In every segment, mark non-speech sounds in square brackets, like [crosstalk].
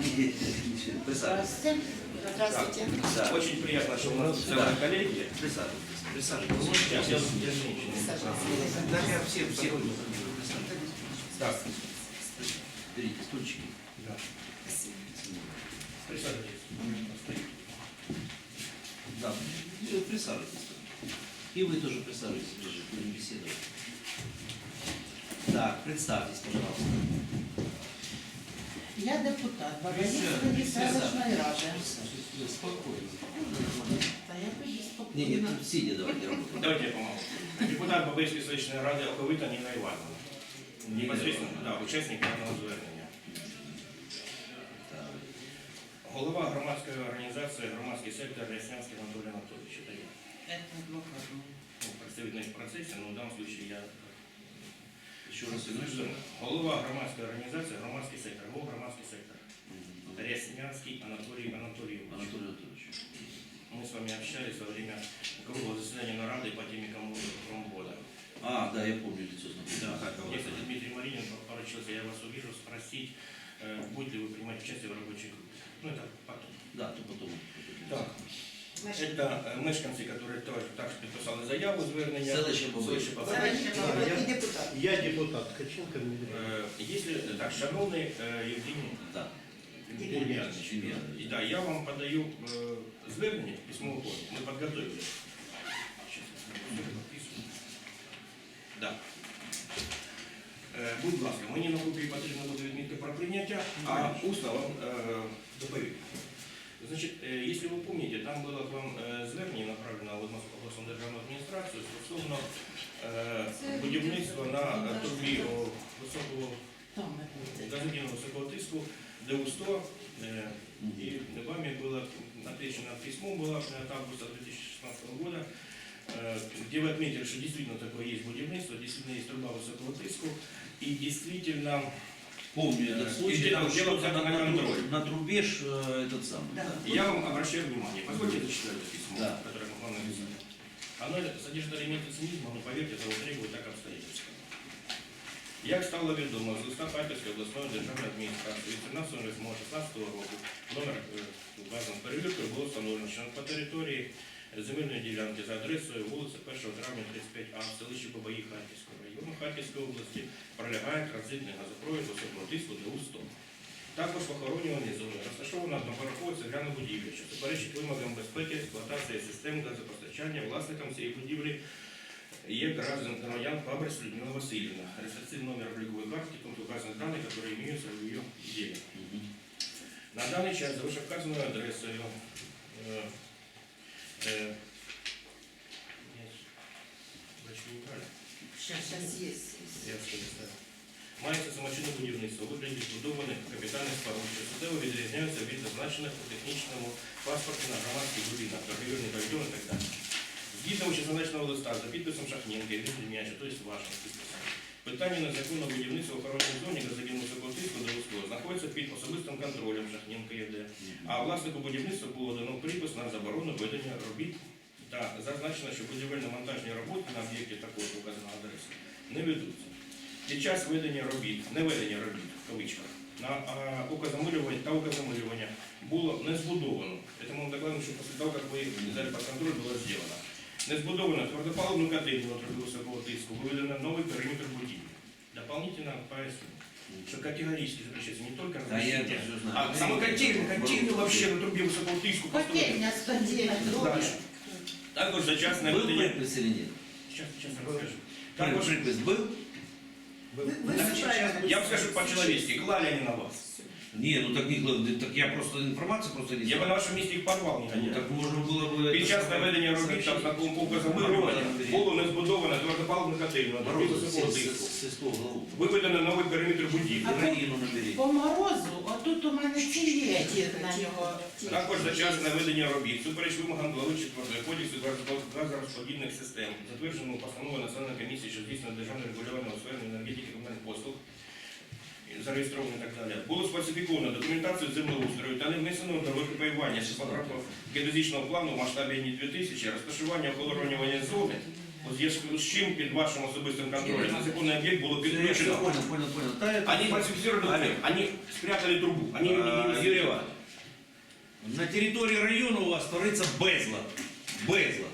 Присаживайтесь. Здравствуйте. Да. Очень приятно, что у нас целая коллегия. Присаживайтесь. Присаживайтесь. Я, я, я женщина. Да, я все, все. Да. Берите стульчики. Присядь, селищної ради. Спокойно. Та я тоді Не, не, спокійно. тут сидя давайте [laughs] работать. Давайте я помогу. Депутат Бабейської селищної ради Оковита Ніна Івановна. Непосредственно, да, учасник даного звернення. Голова громадської організації громадський сектор Ряснянський Анатолій Анатолійович. Это я. Це адвокат. Ну, представитель в процесі, но в данном случае я Еще раз согласен. голова громадської організації громадський сектор. Голова громадський сектор. Ряснянский Анатолий Анатольевич. Анатолий Анатольевич. Мы с вами общались во время круглого заседания Нарады по теме кому промгода. А, да, я помню лицо знакомое. Да, как его мне, кстати, зовут? Дмитрий Маринин поручился, я вас увижу, спросить, э, будете ли вы принимать участие в рабочей группе. Ну, это потом. Да, то потом. Так. Это э, мешканці, которые тоже також підписали заяву звернення. Селище Бабище. Селище Бабище. Селищний і депутат. Я депутат Ткаченко Дмитрий. Е, Если, так, шановний е, Євгеній Да. Демьянович, Демьянович. и да, я вам подаю э, звернення в письмовому формі. Мы подготовили. Щас я подписываю. Да. Е, Будь ласка, мені на копії потрібно буде відмітка про прийняття, а усно вам е, доповім. Значить, е, якщо ви пам'ятаєте, там було к вам е, звернення направлено в Московську обласну державну адміністрацію стосовно е, будівництва на е, трубі о, високого Там ми будемо. газодинного высокого тиску ДУ-100, э, и вами было отвечено письмо было от августа 2016 года, э, где вы отметили, что действительно такое есть будівництво, действительно есть труба высокого тиску, и действительно Помню Э, этот случай, и там дело- взято на, на на, контроль. трубе- на трубе ж, э, этот самый. Да. да. я вам обращаю внимание, позвольте я зачитаю это письмо, Да. которое мы вам написали. Оно содержит элементы цинизма, но поверьте, этого требует так обстоятельства. Як стало відомо з листа Харківської обласної державної адміністрації від 13.08.16 року номер е, вказано перевіркою було встановлено, що по території земельної ділянки за адресою вулиця 1 травня 35А в селищі Бабаї Харківського району Харківської області пролягає транзитний газопровід високого тиску ДУ-100. Також в охоронюваній зоні розташована одноповерхова цегляна будівля, що суперечить вимогам безпеки експлуатації систем газопостачання власникам цієї будівлі є граждан громадян Фабрис Людмила Васильевна. Реєстраційний номер облікової картки, тут указаны данные, которые имеются в ее деле. Мгм. На данный час за вышеуказанную адресою э, э, я ж- бачу, неправильно. Щас, щас є. Я скористаю. Мається самочинне будівництво, у вигляді збудованих капітальних споруд, що суттєво відрізняються від зазначених у технічному паспорті на громадських будинках, торгівельний павільйон і так далі. Згідно вищезазначеного листа за підписом Шахненка і Дмитрія, то є вашим підписом, питання незаконного будівництва в охоронній зоні газодінного високого тиску до Луцького знаходиться під особистим контролем Шахненка ЄД, а власнику будівництва було дано припис на заборону ведення робіт та зазначено, що будівельно-монтажні роботи на об'єкті такої указаної адреси не ведуться. Під час ведення робіт, не ведення робіт, в кавичках, на а, окозамилювання та окозамилювання було не збудовано. Это мы вам докладываем, что после того, как вы взяли под контроль, было сделано. Не збудовано твердопаливну котельну трубы высокого тиску, выведено новый периметр будівлі. Дополнительно поясню, что категорически запрещается не только Да, я это размещение, все знаю. а сама котельня, котельня вообще на трубе высокого тиску построена. Котельня 109 років. Дальше. Також за час Был наведення... припис или нет? Сейчас, сейчас расскажу. При- Також, Припис был? Ви, ви Значит, все правильно я вам скажу по-человечески, клали они на вас. Не, ну так не клади, так я просто информацию просто не Я бы знаю. на вашем месте их порвал, не Ну, гонял. так можно было бы... Під это час самое наведення робіт сообщить. там знаком полка замилювання було не збудовано твердопаливну котельну на трубі Морозов, високого с- тиску. с- сельского главу. Виведено новий периметр будівлі. А Украину набери. По морозу, отут у мене ті на нього. Також за час наведення робіт, супереч вимогам глави 4 кодексу газорозподільних систем, затвердженому постановою Національної комісії, що здійснює державне регулювання у сфері енергетики і комунальних послуг, зареєстровано і так далі. Було сфальсифіковано документацію землеустрою та не внесено до викопаювання шестиграфного геодезичного плану в масштабі ні 2000, розташування охолоронювання зони У зв'язку з чим під вашим особистим контролем незаконний об'єкт було Я все підключено. понял, понял, понял. Да, это- Они фальсифицировали Олег, документы, они спрятали трубу, они ее не а, не- не Юрий Иванович, на территории района у вас творится безлад. Безлад.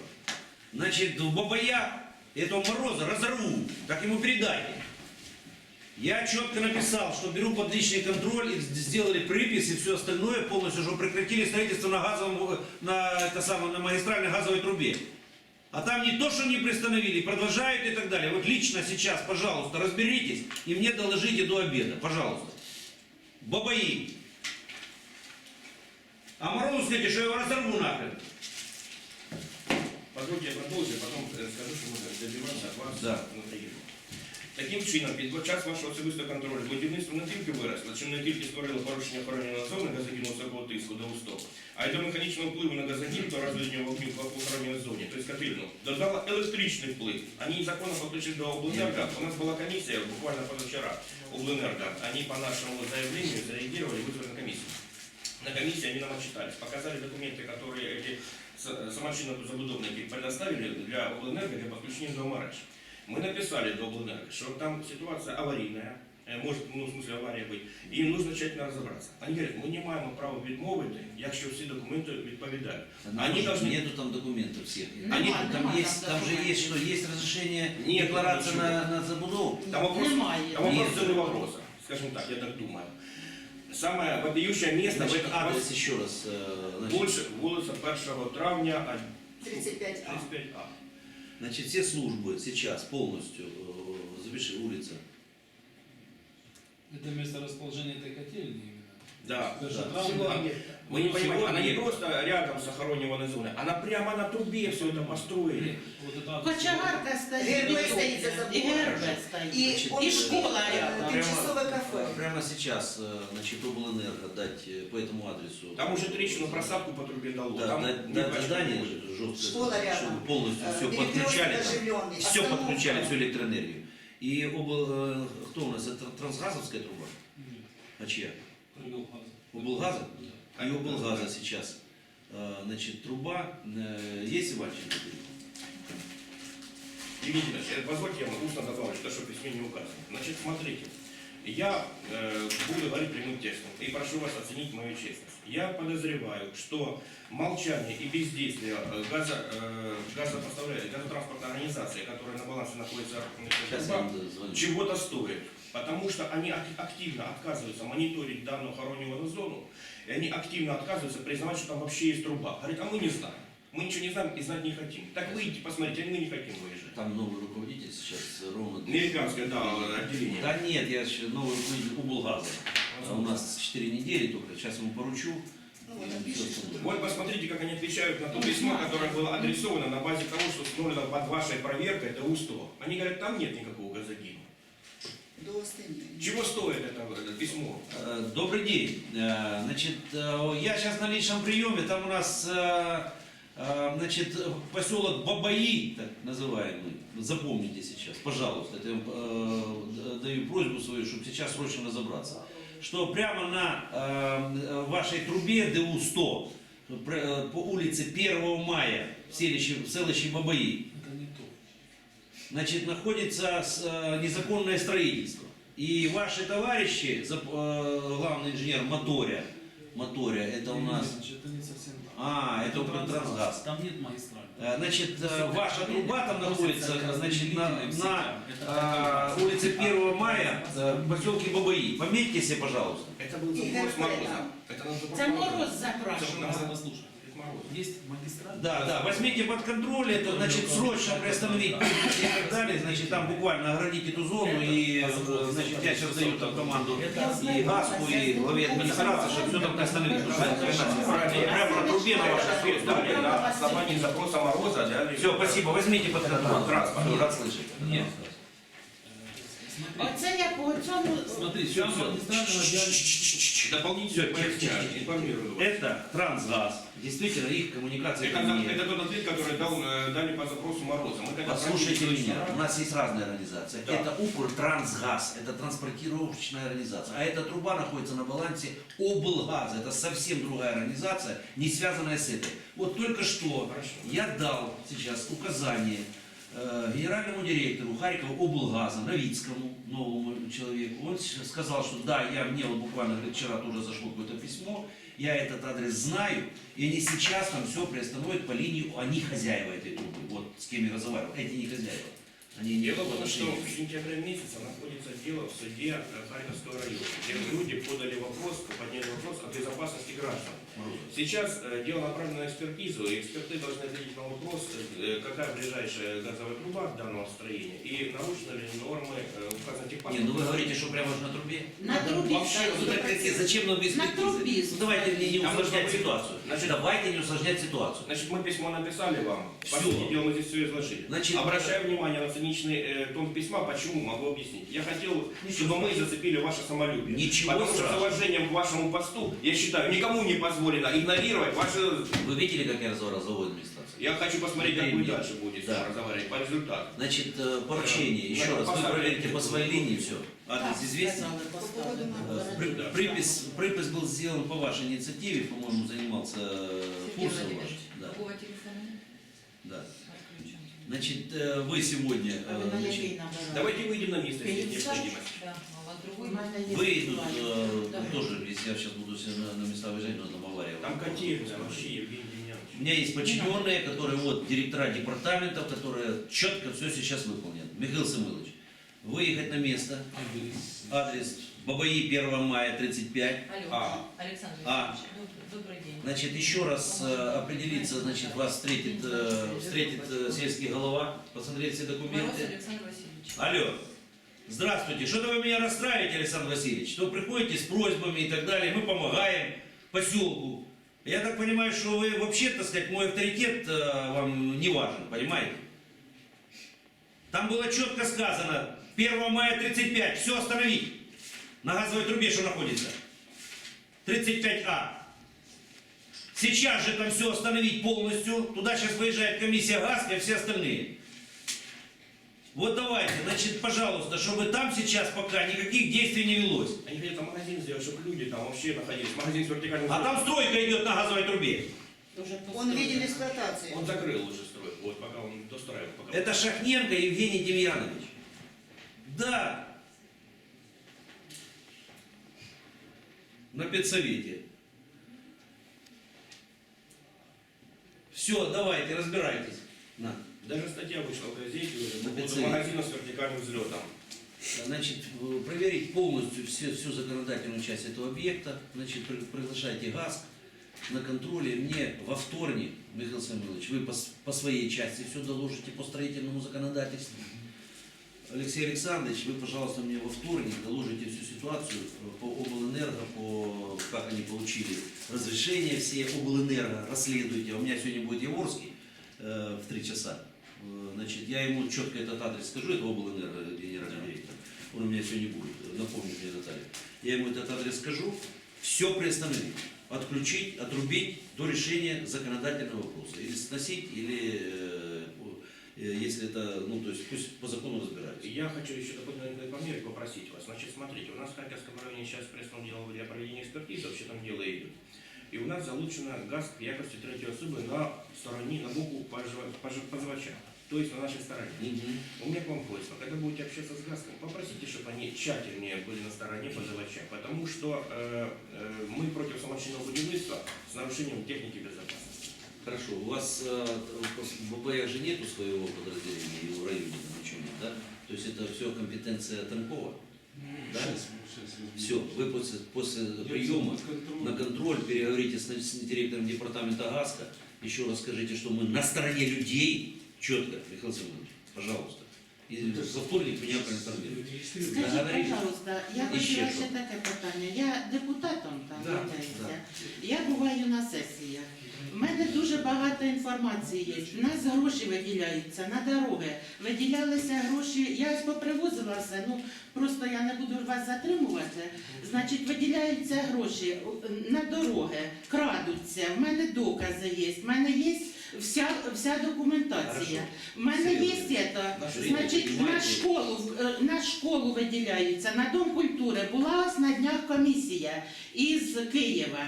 Значит, в Бабая этого Мороза разорву, так ему передайте. Я четко написал, что беру под личный контроль, и сделали припись и все остальное полностью, что прекратили строительство на газовом, на, это самое, на магистральной газовой трубе. А там не то, что не приостановили, продолжают и так далее. Вот лично сейчас, пожалуйста, разберитесь и мне доложите до обеда, пожалуйста. Бабаи. А Морозу скажите, что я его разорву нахрен. Позвольте я продовжу, потім е, скажу, що ми добиваємося від вас Да. на приїзду. Таким чином, під час вашого особистого контролю будівництво не тільки виросло, чим не тільки створило порушення охоронної зони газогіну високого тиску до устов, а й до механічного впливу на газогін та розведення вогню в охоронній зоні, тобто котельну, додала електричний вплив. Они законно подключили до обленерго. У нас была комиссия буквально позавчера обленерго. Они по нашему заявлению зареагировали, вызвали на комиссию. На комиссии они нам отчитались, показали документы, которые эти с- самочинно-забудовники предоставили для обленерго для подключения до мереж. Мы написали до обленерго, что там ситуация аварийная, э, может, ну, в смысле авария быть, и им нужно тщательно разобраться. Они говорят, мы не маємо права відмовити, якщо всі документи відповідають. Они должны... Нету там документов всех. Нема, Они, нема там, там есть, там же документов. есть что? Есть разрешение Нет, декларация ничего. на, на забудову. Там вопрос, Немає. там вопрос Нет. целый вопрос, скажем так, я так думаю. Самое вопиющее место в Значит, этом адрес еще раз. э, значит, Больше вулиця 1 травня, а 35А. 35А. Значит, все службы сейчас полностью, э, запиши, улица. Это место расположения этой котельни именно. Да, Даже да. травма- Всего объекта. Вы не понимаете, Всего она не объекта. просто рядом с охороненной зоной, она прямо на трубе все это построили. Вот это адрес. Кочегарка стоїть, Гербе і стоїть за забором. і гербе стоїть. И, Значит, он и будет, школа э, рядом. Тимчасовое кафе. Прямо, прямо сейчас, э, значит, облэнерго дать э, по этому адресу. Там уже трещину просадку по трубе дало. Да, там дать- не дать бачу задание больше. жесткое, Школа рядом. чтобы полностью Э, все перекресток подключали, там, оживленный, все остановка. подключали, всю электроэнергию. И обл, э, кто у нас, это трансгазовская труба? Нет, А чья? Прыгал-Хаза. Облгаза? Да. И облгаза сейчас. Э, Значит, труба, э, есть Иванченко? Евгений позвольте я вам устно добавлю, то, что в письме не указано. Значит, смотрите, я э, буду говорить прямым текстом и прошу вас оценить мою честность. Я подозреваю, что молчание и бездействие э, газо, э, газопоставля- газотранспортной организации, которая на балансе находится чего-то стоит. Потому что они ак- активно отказываются мониторить данную охороненную зону, и они активно отказываются признавать, что там вообще есть труба. Говорят, а мы не знаем. Мы ничего не знаем и знать не хотим. Так выйдите, посмотрите, а мы не хотим выезжать. Там новый руководитель сейчас, ровно... Американское, да, отделение. Да нет, я еще новый руководитель облгаза. А у нас 4 недели только, сейчас ему поручу. Ну, вот посмотрите, как они отвечают на то письмо, которое было адресовано на базе того, что установлено под вашей проверкой до УСТО. Они говорят, там нет никакого газогина. Чего стоит это, письмо? Э, Добрый день. Э, Значит, э, я сейчас на личном приеме, там у нас, значит, поселок Бабаи, так называемый, запомните сейчас, пожалуйста, это я даю просьбу свою, чтобы сейчас срочно разобраться, что прямо на вашей трубе ДУ-100, пр- э, по улице 1 мая, в селище, в селище Бабаи. Значит, находится э, незаконное строительство. И ваши товарищи, э, главный инженер Моторя, Моторя, это у нас, Значит, это не совсем так. а, это Укртрансгаз. Там нет магистрали. Э, Значит, ваша труба там находится, значит, на, на улице 1 мая, в поселке Бабаи. Пометьте себе, пожалуйста. Это был запрос Мороза. Это Це мороз попробовать. Есть магистраль. Да, да, возьмите под контроль это, значит, срочно приостановить и так далее, значит, там буквально оградить эту зону и, э, значит, я сейчас даю там команду и ГАСКу, и главе администрации, чтобы все там приостановить. Прямо на трубе на вашей Ответ дали на основании запроса Мороза. Все, спасибо, возьмите под контроль. Транспорт. Рад слышать. Нет. Смотри, Оце я по цьому смотри, дяди- Дополнительно поясняю, информирую вас. Это Трансгаз. Действительно, их коммуникация Это, не- это тот ответ, который дал, э, дали по запросу Мороза. Мы когда Послушайте провели меня, у нас есть разные организации. Да. Это Укртрансгаз, это транспортировочная организация. А эта труба находится на балансе облгаза. Это совсем другая организация, не связанная с этой. Вот только что Хорошо. я дал сейчас указание генеральному директору Харькова облгаза, Новицкому, новому человеку, он сказал, что да, я мне вот буквально говорит, вчера тоже зашло какое-то письмо, я этот адрес знаю, и они сейчас там все приостановят по линии, они хозяева этой трубы, вот с кем я разговаривал, эти не хозяева. Они не Дело в том, что в сентябре месяце находится дело в суде Харьковского района, где люди подали вопрос, подняли вопрос о безопасности граждан. Сейчас э, дело направлено на экспертизу, и эксперты должны ответить на вопрос, э, какая ближайшая газовая труба данного строения и нарушены ли нормы э, Не, техпаспорта. ну вы говорите, что прямо же на трубе? На трубе. Вообще, ну зачем нам без На трубе. Ну давайте не, не усложнять ситуацию. Значит- давайте не усложнять ситуацию. Значит, мы письмо написали вам, по Всё. сути дела мы здесь все изложили. Значит, Обращаю внимание на циничный э, тон письма, почему, могу объяснить. Я хотел, чтобы мы зацепили ваше самолюбие. Ничего Потому что с страшного. уважением к вашему посту, я считаю, никому не позволено игнорировать ваши... Вы видели, как я разговаривал с заводной администрацией? Я хочу посмотреть, как вы Времени. дальше будете Да. разговаривать по результату. Значит, э, поручение, Да. еще Да, раз, вы проверите по своей линии все. Адрес известен. Э, при- Да. Припис, припис был сделан по вашей инициативе, по-моему, занимался э, Сергей Фурсов ваш. Владимирович, Да, другого телефона нет? да. Отключен. Значит, э, вы сегодня, А э, на значит? Давайте выйдем на место, если есть Пятьдесят? необходимость. Да, а вот выйдут, ситуація. э, тоже, если я сейчас буду все на, на места выезжать, но там авария. Там котельная вообще, Евгений. У меня есть подчиненные, которые вот директора департаментов, которые четко все сейчас выполнят. Михаил Самойлович, выехать на место, адрес Бабаи 1 мая 35. Алло, А. Александр А. Добрый день. Значит, еще раз э, определиться, значит, вас встретит, э, встретит э, сельский голова, посмотреть все документы. Александр Васильевич. Алло, здравствуйте, что-то вы меня расстраиваете, Александр Васильевич, что приходите с просьбами и так далее, мы помогаем поселку. Я так понимаю, что вы вообще, так сказать, мой авторитет э, вам не важен, понимаете? Там было четко сказано, 1 мая 35, все остановить. На газовой трубе что находится? 35А. Сейчас же там все остановить полностью. Туда сейчас выезжает комиссия ГАСК и все остальные. Вот давайте, значит, пожалуйста, чтобы там сейчас пока никаких действий не велось. Они хотят там магазин сделать, чтобы люди там вообще находились. Магазин с вертикальным А там стройка идет на газовой трубе. Он видел эксплуатацию. Он закрыл уже строй, вот пока он достраивал. Пока Это Шахненко Евгений Демьянович. Да. На педсовете. Все, давайте, разбирайтесь. На. Даже статья вышла в газете уже по поводу магазина с вертикальным взлетом. Значит, э, проверить полностью все, всю законодательную часть этого объекта. Значит, при- приглашайте ГАСК на контроле. Мне во вторник, Михаил Самойлович, вы по, по своей части все доложите по строительному законодательству. Алексей Александрович, вы, пожалуйста, мне во вторник доложите всю ситуацию по облэнерго, по как они получили разрешение все облэнерго, расследуйте. А У меня сегодня будет Яворский э, в три часа. Э, Значит, я ему четко этот адрес скажу, это облэнерго, генеральный директор. Он у меня сегодня будет, напомню мне Наталья. Я ему этот адрес скажу, все приостановить, отключить, отрубить до решения законодательного вопроса. Или сносить, или э, э, если это, ну то есть пусть по закону разбираются. Я хочу еще дополнительно информировать, попросить вас. Значит, смотрите, у нас в Харьковском районе сейчас пресс дело для проведения экспертизы, вообще там дело идет. И у нас залучена газ в якости третьей особы на стороне, на боку позывача, то есть на нашей стороне. Мгм. У меня к вам просьба, когда будете общаться с ГАСКом, попросите, чтобы они тщательнее были на стороне позывача, потому что э, э, мы против самочинного будівництва с нарушением техники безопасности. Хорошо, у вас э, в БПЯ же нету своего подразделения и в районе там ничего нет, да? То есть это все компетенция Танкова? Да? Все, вы после, после приема на контроль переговорите с, с директором департамента ГАСКа, еще раз скажите, что мы на стороне людей, четко, Михаил Семенович, пожалуйста. И во вторник меня проинформируйте. Скажіть, пожалуйста, я І ще що? таке питання. Я депутатом там Да, являюся. да. Я буваю на сесіях. У мене дуже багато інформації є. У нас гроші виділяються на дороги. Виділялися гроші, я попривозила все, ну просто я не буду вас затримувати. Значить, виділяються гроші на дороги, крадуться. В мене докази є, в мене є вся, вся документація. У мене є це, значить, на школу, е, на школу виділяються, на Дом культури. Була ось на днях комісія із Києва.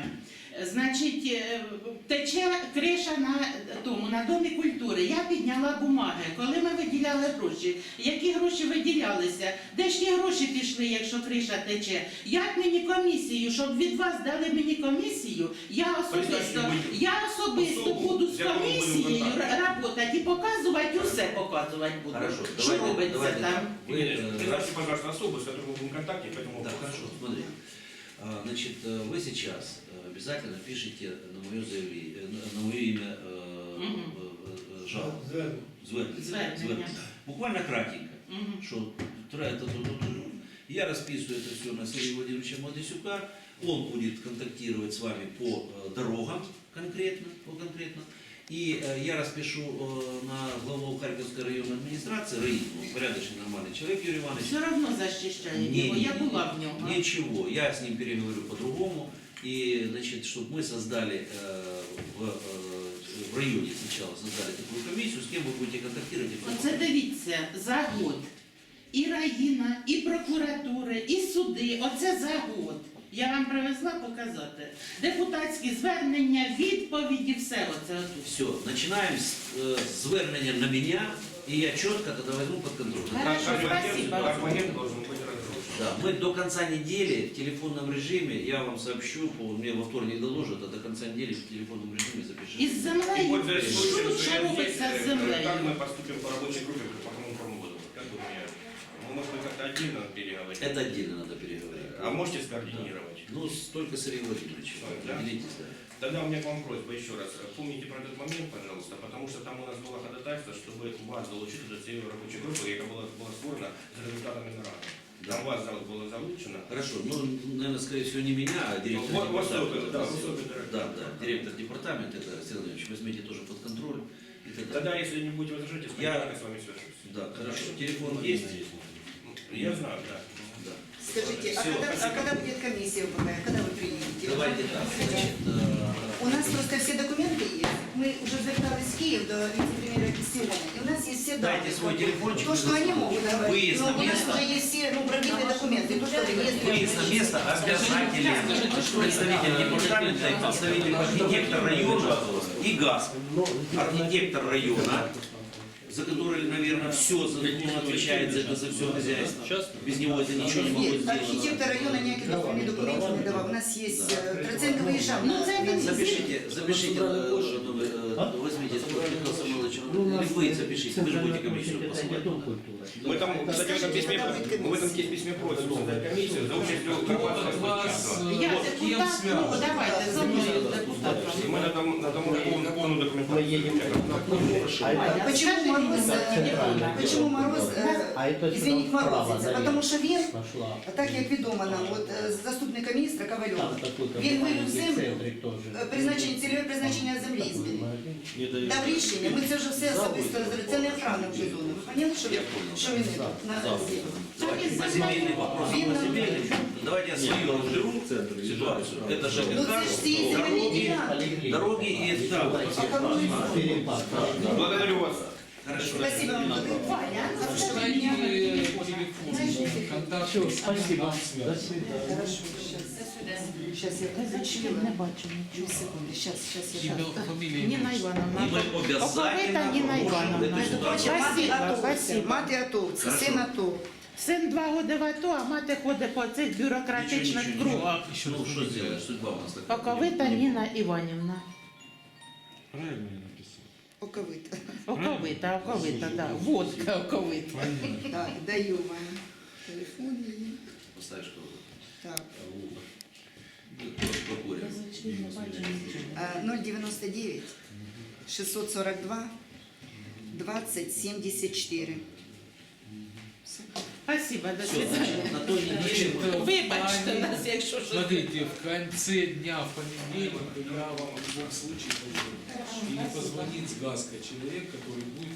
Значить, е, тече криша на тому, на домі культури. Я підняла бумаги, коли ми виділяли гроші. Які гроші виділялися? Де ж ті гроші пішли, якщо криша тече? Як мені комісію, щоб від вас дали мені комісію, я особисто, Призначені я особисто особу, буду з з якою будемо комісією контакт. працювати і показувати, усе показувати буду. Хорошо, Що давайте, робиться давайте там? так. Вы, Вы, э, Призначьте, пожалуйста, особу, с которой мы будем в контакте, поэтому Да, хорошо, смотри. А, Значит, э, вы сейчас э, обязательно пишите на мое заявление, э, на- мое имя э, жалобу. Звернення. Буквально кратенько. Что тра- это, то, то, то, то. Я расписываю это все на Сергея Владимировича Младисюка. Он будет контактировать с вами по дорогам конкретно, по конкретно. И э, я распишу э, на главу Харьковской районной администрации, Раид, он порядочный, нормальный человек, Юрий Иванович. Все одно захищає Не, його, не, я не, була в ньому. Ничего, я с ним переговорю по-другому. И, значит, чтобы мы создали э, в, э, в районе сначала создали такую комиссию, с кем вы будете контактировать. и всё. Оце дивіться, за год. І Раїна, і прокуратури, і суди. Оце за год. Я вам привезла показати. Депутатські звернення, відповіді, все оце отут. Все, начинаем с э, звернення на меня, и я четко тогда возьму под контроль. Хорошо, спасибо. Абонент должен быть разрушен. Да, мы до конца недели в телефонном режиме, я вам сообщу, по, мне во вторник доложат, а до конца недели в телефонном режиме запишите. Із И землею, пользуясь случаем, що, что що я здесь, робиться з э, землею? как мы поступим по рабочей группе по коммунформу Как вы меня... Мы, может быть, как-то отдельно переговорить? Это отдельно надо переговорить. А можете скоординировать? Ну, с- только с Сергеем Владимировичем. Да. Определитесь, да. Тогда у меня к вам просьба еще раз. Помните про этот момент, пожалуйста, потому что там у нас было ходатайство, чтобы вас долучити до цієї робочої групи, яка була, була створена за результатами наради. Там вас зал- було залучено. Хорошо, ну, наверное, скорее всего, не меня, а директор Вот- вот департамента. особенно, да, особенно директор. Да, да, директор департамента, это Сергей Владимирович, возьмите тоже под контроль. И так далее. Тогда, если не будете возражать, я, Я- я с вами свяжусь. Да, хорошо. Телефон есть? Я знаю, да. Скажите, а когда, а когда будет комиссия ВП? Когда вы приедете? Давайте так, значит, э, У нас просто все документы есть. Мы уже звертались в Киев до вице-премьера Кистиона. И у нас есть все Дайте данные. свой телефончик. То, что они могут говорить. Выезд Но на у нас место. уже есть все ну, пробитые документы. То, что реестр- Выезд на место обязателен представитель департамента и представитель архитектор района и ГАЗ. Архитектор района, за который, наверное, все, он отвечает за это, за все хозяйство. Без него это ничего не могло Нет, сделать. архитектор района никаких документов документов не давал. У нас есть э, Троценко выезжал. Ну, це він Запишите, запишите, э, ну, э, возьмите Михаил Самойлович, или вы запишите, вы же будете комиссию посылать. Мы там, кстати, в этом письме, мы в этом письме просим создать комиссию за участие От громадского вас. Я э, кем депутат, ну связан? давайте, за мною депутатом И мы надамо, надамо полную, полную документацию. А это Почему Мороз, э, Центральная. почему Мороз, э, А это извините, сюда вправо, морозиться? налево. Потому що він, пошла. так як відомо нам, от е, заступника міністра Ковальова, Там какой-то він вивів маленький землю, центрик тоже. е, призначення, цільове призначення землі змінив. Дав рішення, ми це вже все особисто розробили. Це не охрана вже зона. Ви поняли, що, Я понял. що він на землю? Давайте по земельным вопросам по земельным. Давайте я свою разберу ситуацию. Это Ну ЖКХ, це ж ці земельні дороги, ділянки. дороги и да. Перепад. Благодарю вас. Хорошо. Спасибо вам. Ваня, Хорошо, Найди меня- телефон, контакт, Все, с кем спасибо. нам До связан. свидания. Хорошо, сейчас. До свидания. Сейчас я Зачем? Не бачу Две нічого. секунды. Сейчас, сейчас я Имя, так. фамилия, Ніна имя. Івановна. И мы Оповита обязательно Ніна можем Івановна. эту Между прочим, ситуацию. мати Спасибо, атовці, спасибо. мати атовці, Хорошо. син АТО. Син два роки в АТО, а мати ходить по цих Ничего, бюрократичних ничего, кругах. ничего. Ну, что сделаешь, судьба у нас такая. Оковита Ніна Іванівна. Правильно я написал? Оковита. Оковита, оковита, да. Водка оковита. Так, даю вам телефон її. Поставишь кого-то. Так. Покурим. А, 099 642 20 74. Спасибо, до Все, свидания. значит, на той неделе Значит, мы- Вибачте нас, якщо щось. Смотрите, в конце дня, в понедельник, я вам в любом случае должен или позвонить с ГАСКО человек, который будет